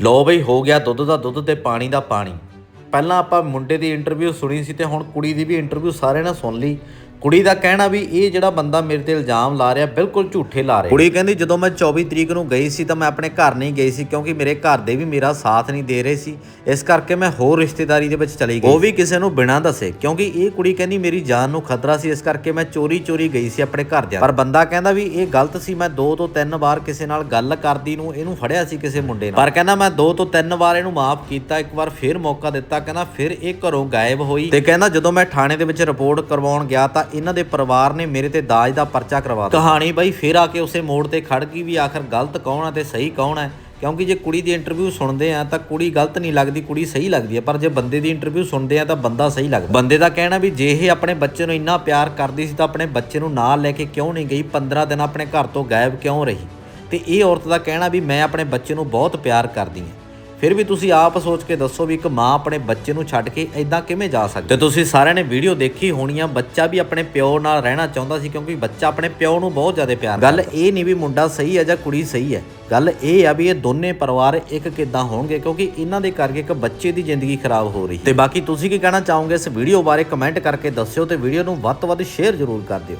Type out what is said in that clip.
ਲੋ ਬਈ, ਹੋ ਗਿਆ ਦੁੱਧ ਦਾ ਦੁੱਧ ਤੇ ਪਾਣੀ ਦਾ ਪਾਣੀ। ਪਹਿਲਾਂ ਆਪਾਂ ਮੁੰਡੇ ਦੀ ਇੰਟਰਵਿਊ ਸੁਣੀ ਸੀ ਤੇ ਹੁਣ ਕੁੜੀ ਦੀ ਵੀ ਇੰਟਰਵਿਊ ਸਾਰਿਆਂ ਨੇ ਸੁਣ ਲਈ। ਕੁੜੀ ਦਾ ਕਹਿਣਾ ਵੀ ਇਹ ਜਿਹੜਾ ਬੰਦਾ ਮੇਰੇ ਤੇ ਇਲਜ਼ਾਮ ਲਾ ਰਿਹਾ ਬਿਲਕੁਲ ਝੂਠੇ ਲਾ ਰਿਹਾ। ਕੁੜੀ ਕਹਿੰਦੀ ਜਦੋਂ ਮੈਂ 24 ਤਰੀਕ ਨੂੰ ਗਈ ਸੀ ਤਾਂ ਮੈਂ ਆਪਣੇ ਘਰ ਨਹੀਂ ਗਈ ਸੀ ਕਿਉਂਕਿ ਮੇਰੇ ਘਰ ਦੇ ਵੀ ਮੇਰਾ ਸਾਥ ਨਹੀਂ ਦੇ ਰਹੇ ਸੀ। ਇਸ ਕਰਕੇ ਮੈਂ ਹੋਰ ਰਿਸ਼ਤੇਦਾਰੀ ਦੇ ਵਿੱਚ ਚਲੀ ਗਈ। ਉਹ ਵੀ ਕਿਸੇ ਨੂੰ ਬਿਨਾਂ ਦੱਸੇ ਕਿਉਂਕਿ ਇਹ ਕੁੜੀ ਕਹਿੰਦੀ ਮੇਰੀ ਜਾਨ ਨੂੰ ਖਤਰਾ ਸੀ ਇਸ ਕਰਕੇ ਮੈਂ ਚੋਰੀ ਚੋਰੀ ਗਈ ਸੀ ਆਪਣੇ ਘਰਦਿਆਂ ਪਰ ਬੰਦਾ ਕਹਿੰਦਾ ਵੀ ਇਹ ਗਲਤ ਸੀ ਮੈਂ ਦੋ ਤੋਂ ਤਿੰਨ ਵਾਰ ਕਿਸੇ ਨਾਲ ਗੱਲ ਕਰਦੀ ਨੂੰ ਇਹਨੂੰ ਫੜਿਆ ਸੀ ਕਿਸੇ ਮੁੰਡੇ ਨਾਲ। ਪਰ ਕਹਿੰਦਾ ਮੈਂ ਦੋ ਤੋਂ ਤਿੰਨ ਵਾਰ ਇਹਨੂੰ ਮਾਫ ਕੀਤਾ ਇੱਕ ਵਾਰ ਫਿਰ ਮੌਕਾ ਦਿੱਤਾ ਕਹਿੰਦਾ ਫਿਰ ਇਹ ਘਰੋਂ ਗਾਇਬ ਹੋਈ। ਤੇ ਕਹਿੰਦਾ ਜਦੋਂ ਮੈਂ ਥਾਣੇ ਦੇ ਵਿੱਚ ਰਿਪੋਰਟ ਕਰਵਾਉਣ ਗਿਆ ਤਾਂ ਇਹਨਾਂ ਦੇ ਪਰਿਵਾਰ ਨੇ ਮੇਰੇ ਤੇ ਦਾਜ ਦਾ ਪਰਚਾ ਕਰਵਾ ਦਿੱਤਾ। ਕਹਾਣੀ ਬਈ ਫਿਰ ਆ ਕੇ ਉਸੇ ਮੋੜ ਤੇ ਖੜ ਗਈ ਵੀ ਆਖਰ ਗਲਤ ਕੌਣ ਹੈ ਤੇ ਸਹੀ ਕੌਣ ਹੈ ਕਿਉਂਕਿ ਜੇ ਕੁੜੀ ਦੀ ਇੰਟਰਵਿਊ ਸੁਣਦੇ ਆ ਤਾਂ ਕੁੜੀ ਗਲਤ ਨਹੀਂ ਲੱਗਦੀ, ਕੁੜੀ ਸਹੀ ਲੱਗਦੀ ਹੈ ਪਰ ਜੇ ਬੰਦੇ ਦੀ ਇੰਟਰਵਿਊ ਸੁਣਦੇ ਆ ਤਾਂ ਬੰਦਾ ਸਹੀ ਲੱਗਦਾ। ਬੰਦੇ ਦਾ ਕਹਿਣਾ ਵੀ ਜੇ ਇਹ ਆਪਣੇ ਬੱਚੇ ਨੂੰ ਇੰਨਾ ਪਿਆਰ ਕਰਦੀ ਸੀ ਤਾਂ ਆਪਣੇ ਬੱਚੇ ਨੂੰ ਨਾਲ ਲੈ ਕੇ ਕਿਉਂ ਨਹੀਂ ਗਈ? 15 ਦਿਨ ਆਪਣੇ ਘਰ ਤੋਂ ਗਾਇਬ ਕਿਉਂ ਰਹੀ? ਤੇ ਇਹ ਔਰਤ ਦਾ ਕਹਿਣਾ ਵੀ ਮੈਂ ਆਪਣੇ ਬੱਚੇ ਨੂੰ ਬਹੁਤ ਪਿਆਰ ਕਰਦੀ ਹਾਂ। ਫਿਰ ਵੀ ਤੁਸੀਂ ਆਪ ਸੋਚ ਕੇ ਦੱਸੋ ਵੀ ਇੱਕ ਮਾਂ ਆਪਣੇ ਬੱਚੇ ਨੂੰ ਛੱਡ ਕੇ ਐਦਾਂ ਕਿਵੇਂ ਜਾ ਸਕਦੀ? ਤੇ ਤੁਸੀਂ ਸਾਰਿਆਂ ਨੇ ਵੀਡੀਓ ਦੇਖੀ ਹੋਣੀ ਆ, ਬੱਚਾ ਵੀ ਆਪਣੇ ਪਿਓ ਨਾਲ ਰਹਿਣਾ ਚਾਹੁੰਦਾ ਸੀ ਕਿਉਂਕਿ ਬੱਚਾ ਆਪਣੇ ਪਿਓ ਨੂੰ ਬਹੁਤ ਜ਼ਿਆਦਾ ਪਿਆਰ ਗੱਲ ਇਹ ਨਹੀਂ ਵੀ ਮੁੰਡਾ ਸਹੀ ਹੈ ਜਾਂ ਕੁੜੀ ਸਹੀ ਹੈ। ਗੱਲ ਇਹ ਆ ਵੀ ਇਹ ਦੋਨੇ ਪਰਿਵਾਰ ਇੱਕ ਕਿੱਦਾਂ ਹੋਣਗੇ ਕਿਉਂਕਿ ਇਹਨਾਂ ਦੇ ਕਰਕੇ ਇੱਕ ਬੱਚੇ ਦੀ ਜ਼ਿੰਦਗੀ ਖਰਾਬ ਹੋ ਰਹੀ ਤੇ ਬਾਕੀ ਤੁਸੀਂ ਕੀ ਕਹਿਣਾ ਚਾਹੋਗੇ ਇਸ ਵੀਡੀਓ ਬਾਰੇ ਕਮੈਂਟ ਕਰਕੇ ਦੱਸਿਓ ਤੇ ਵੀਡੀਓ ਨੂੰ ਵੱਧ ਤੋਂ ਵੱਧ ਸ਼ੇਅਰ ਜ਼ਰੂਰ ਕਰ ਦਿਓ।